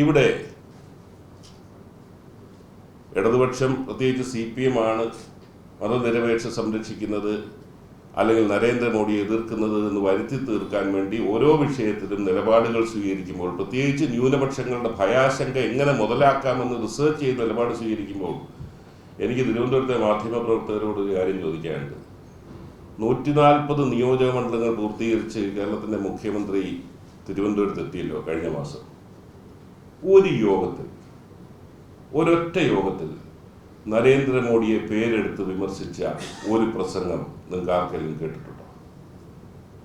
ഇവിടെ ഇടതുപക്ഷം പ്രത്യേകിച്ച് സി പി എം ആണ് മതനിരപേക്ഷ സംരക്ഷിക്കുന്നത് അല്ലെങ്കിൽ നരേന്ദ്രമോദിയെ എതിർക്കുന്നത് എന്ന് വരുത്തി തീർക്കാൻ വേണ്ടി ഓരോ വിഷയത്തിലും നിലപാടുകൾ സ്വീകരിക്കുമ്പോൾ പ്രത്യേകിച്ച് ന്യൂനപക്ഷങ്ങളുടെ ഭയാശങ്ക എങ്ങനെ മുതലാക്കാമെന്ന് റിസർച്ച് ചെയ്ത് നിലപാട് സ്വീകരിക്കുമ്പോൾ എനിക്ക് തിരുവനന്തപുരത്തെ മാധ്യമപ്രവർത്തകരോട് ഒരു കാര്യം ചോദിക്കാനുണ്ട്. നൂറ്റി നാൽപ്പത് നിയോജക മണ്ഡലങ്ങൾ പൂർത്തീകരിച്ച് കേരളത്തിന്റെ മുഖ്യമന്ത്രി തിരുവനന്തപുരത്ത് എത്തിയല്ലോ കഴിഞ്ഞ മാസം. ഒരു യോഗത്തിൽ ഒരൊറ്റ യോഗത്തിൽ നരേന്ദ്രമോദിയെ പേരെടുത്ത് വിമർശിച്ച ഒരു പ്രസംഗം നിങ്ങൾക്ക് ആർക്കെങ്കിലും കേട്ടിട്ടുണ്ടോ?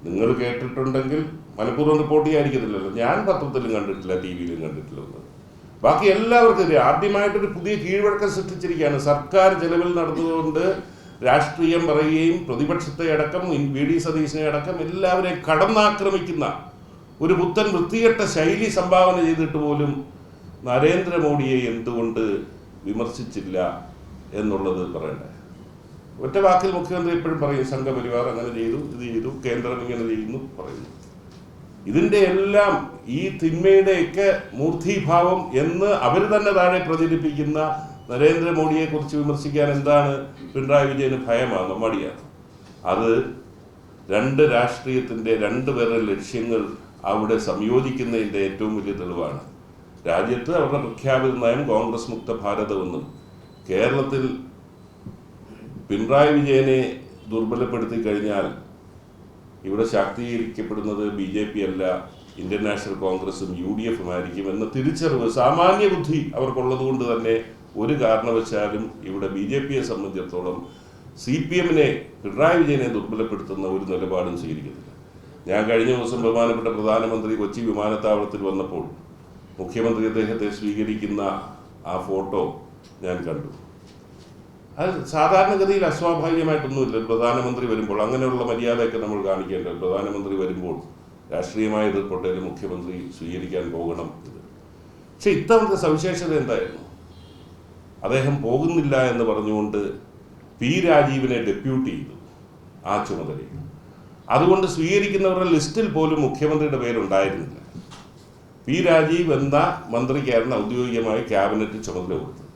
നിങ്ങൾ കേട്ടിട്ടുണ്ടെങ്കിൽ മനഃപൂർവം റിപ്പോർട്ട് ചെയ്യാതിരിക്കത്തില്ലല്ലോ. ഞാൻ പത്രത്തിലും കണ്ടിട്ടില്ല ടി വിയിലും കണ്ടിട്ടില്ല ബാക്കി എല്ലാവർക്കും ആദ്യമായിട്ടൊരു പുതിയ കീഴ്വഴക്കം സൃഷ്ടിച്ചിരിക്കുകയാണ്. സർക്കാർ ചെലവിൽ നടന്നുകൊണ്ട് രാഷ്ട്രീയം പറയുകയും പ്രതിപക്ഷത്തെ അടക്കം വി ഡി സതീശനെ അടക്കം എല്ലാവരെയും കടന്നാക്രമിക്കുന്ന ഒരു പുത്തൻ വൃത്തികെട്ട ശൈലി സംഭാവന ചെയ്തിട്ട് പോലും നരേന്ദ്രമോദിയെ എന്തുകൊണ്ട് വിമർശിച്ചില്ല എന്നുള്ളത് പറയണ്ടേ? ഒറ്റ വാക്കിൽ മുഖ്യമന്ത്രി എപ്പോഴും പറയും സംഘപരിവാർ അങ്ങനെ ചെയ്തു ഇത് ചെയ്തു കേന്ദ്രം ഇങ്ങനെ ചെയ്യുന്നു പറയുന്നു. ഇതിന്റെ എല്ലാം ഈ തിന്മയുടെയൊക്കെ മൂർത്തിഭാവം എന്ന് അവർ തന്നെ താഴെ പ്രചരിപ്പിക്കുന്ന നരേന്ദ്രമോദിയെ കുറിച്ച് വിമർശിക്കാൻ എന്താണ് പിണറായി വിജയന് ഭയമാണ് മടിയാണ്. അത് രണ്ട് രാഷ്ട്രീയത്തിന്റെ രണ്ട് പേരുടെ ലക്ഷ്യങ്ങൾ അവിടെ സംയോജിക്കുന്നതിന്റെ ഏറ്റവും വലിയ തെളിവാണ്. രാജ്യത്ത് അവരുടെ പ്രഖ്യാപിത നയം കോൺഗ്രസ് മുക്ത ഭാരതമെന്നും കേരളത്തിൽ പിണറായി വിജയനെ ദുർബലപ്പെടുത്തി കഴിഞ്ഞാൽ ഇവിടെ ശാക്തീകരിക്കപ്പെടുന്നത് ബി ജെ പി അല്ല ഇന്ത്യൻ നാഷണൽ കോൺഗ്രസും യു ഡി എഫും ആയിരിക്കും എന്ന തിരിച്ചറിവ് സാമാന്യ ബുദ്ധി അവർക്കുള്ളത് കൊണ്ട് തന്നെ ഒരു കാരണവശാലും ഇവിടെ ബി ജെ പിയെ സംബന്ധിച്ചിടത്തോളം സി പി എമ്മിനെ പിണറായി വിജയനെ ദുർബലപ്പെടുത്തുന്ന ഒരു നിലപാടും സ്വീകരിക്കുന്നില്ല. ഞാൻ കഴിഞ്ഞ ദിവസം ബഹുമാനപ്പെട്ട പ്രധാനമന്ത്രി കൊച്ചി വിമാനത്താവളത്തിൽ വന്നപ്പോൾ മുഖ്യമന്ത്രി അദ്ദേഹത്തെ സ്വീകരിക്കുന്ന ആ ഫോട്ടോ ഞാൻ കണ്ടു. അത് സാധാരണഗതിയിൽ അസ്വാഭാവികമായിട്ടൊന്നുമില്ല. പ്രധാനമന്ത്രി വരുമ്പോൾ അങ്ങനെയുള്ള മര്യാദയൊക്കെ നമ്മൾ കാണിക്കേണ്ടത് പ്രധാനമന്ത്രി വരുമ്പോൾ രാഷ്ട്രീയമായ എതിർപ്പൊട്ടേലും മുഖ്യമന്ത്രി സ്വീകരിക്കാൻ പോകണം പക്ഷെ ഇത്തവണത്തെ സവിശേഷത എന്തായിരുന്നു? അദ്ദേഹം പോകുന്നില്ല എന്ന് പറഞ്ഞുകൊണ്ട് പി രാജീവിനെ ഡെപ്യൂട്ടി ചെയ്തു ആ ചുമതലയിൽ. അതുകൊണ്ട് സ്വീകരിക്കുന്നവരുടെ ലിസ്റ്റിൽ പോലും മുഖ്യമന്ത്രിയുടെ പേരുണ്ടായിരുന്നില്ല. പി രാജീവ് എന്ന മന്ത്രിക്കായിരുന്നു ഔദ്യോഗികമായി ക്യാബിനറ്റ് ചുമതല കൊടുത്തത്?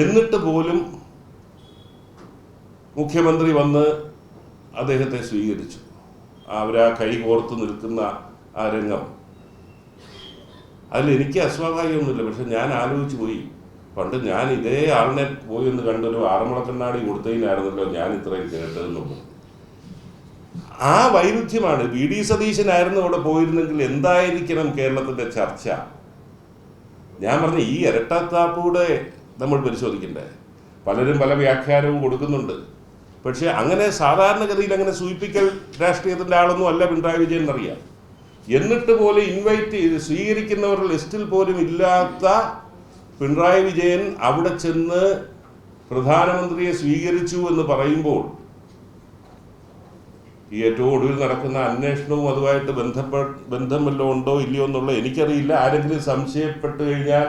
എന്നിട്ട് പോലും മുഖ്യമന്ത്രി വന്ന് അദ്ദേഹത്തെ സ്വീകരിച്ചു. അവരാ കൈ കോർത്ത് നിൽക്കുന്ന ആ രംഗം. അതിൽ എനിക്ക് അസ്വാഭാവികമൊന്നുമില്ല. പക്ഷെ ഞാൻ ആലോചിച്ച് പോയി. പണ്ട് ഞാൻ ഇതേ ആളിനെ പോയി ഒന്ന് കണ്ടൊരു ആറന്മുള കണ്ണാടി കൊടുത്തതിനായിരുന്നല്ലോ ഞാൻ ഇത്രയും കേട്ടതെന്നുള്ളത് ആ വൈരുദ്ധ്യമാണ്. വി ഡി സതീശനായിരുന്നു അവിടെ പോയിരുന്നെങ്കിൽ എന്തായിരിക്കണം കേരളത്തിന്റെ ചർച്ച? ഞാൻ പറഞ്ഞ ഈ ഇരട്ടത്താപ്പൂടെ നമ്മൾ പരിശോധിക്കണ്ടേ? പലരും പല വ്യാഖ്യാനവും കൊടുക്കുന്നുണ്ട്. പക്ഷെ അങ്ങനെ സാധാരണഗതിയിൽ അങ്ങനെ സൂചിപ്പിക്കൽ രാഷ്ട്രീയത്തിന്റെ ആളൊന്നും അല്ല പിണറായി വിജയൻ എന്നറിയാം. എന്നിട്ട് പോലെ ഇൻവൈറ്റ് ചെയ്ത് സ്വീകരിക്കുന്നവരുടെ ലിസ്റ്റിൽ പോലും ഇല്ലാത്ത പിണറായി വിജയൻ അവിടെ ചെന്ന് പ്രധാനമന്ത്രിയെ സ്വീകരിച്ചു എന്ന് പറയുമ്പോൾ ഈ ഏറ്റവും ഒടുവിൽ നടക്കുന്ന അന്വേഷണവും അതുമായിട്ട് ബന്ധപ്പെട്ട ബന്ധം വല്ലതും ഉണ്ടോ ഇല്ലയോ എന്നുള്ള എനിക്കറിയില്ല. ആരെങ്കിലും സംശയപ്പെട്ട് കഴിഞ്ഞാൽ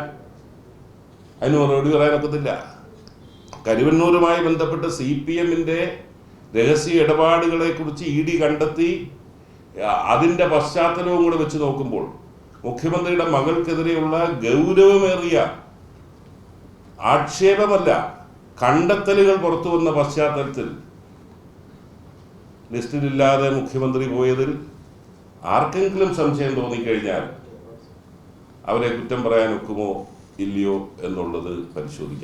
അതിന് മറുപടി പറയാനൊക്കത്തില്ല കരുവന്നൂരുമായി ബന്ധപ്പെട്ട് സി പി എമ്മിന്റെ രഹസ്യ ഇടപാടുകളെ കുറിച്ച് ഇ ഡി കണ്ടെത്തി അതിന്റെ പശ്ചാത്തലവും കൂടെ വെച്ച് നോക്കുമ്പോൾ മുഖ്യമന്ത്രിയുടെ മകൾക്കെതിരെയുള്ള ഗൗരവമേറിയ ആക്ഷേപമല്ല കണ്ടെത്തലുകൾ പുറത്തു വന്ന പശ്ചാത്തലത്തിൽ ലിസ്റ്റിലില്ലാതെ മുഖ്യമന്ത്രി പോയതിൽ ആർക്കെങ്കിലും സംശയം തോന്നിക്കഴിഞ്ഞാൽ അവരെ കുറ്റം പറയാൻ ഒക്കുമോ ഇല്ലയോ എന്നുള്ളത് പരിശോധിക്കാം.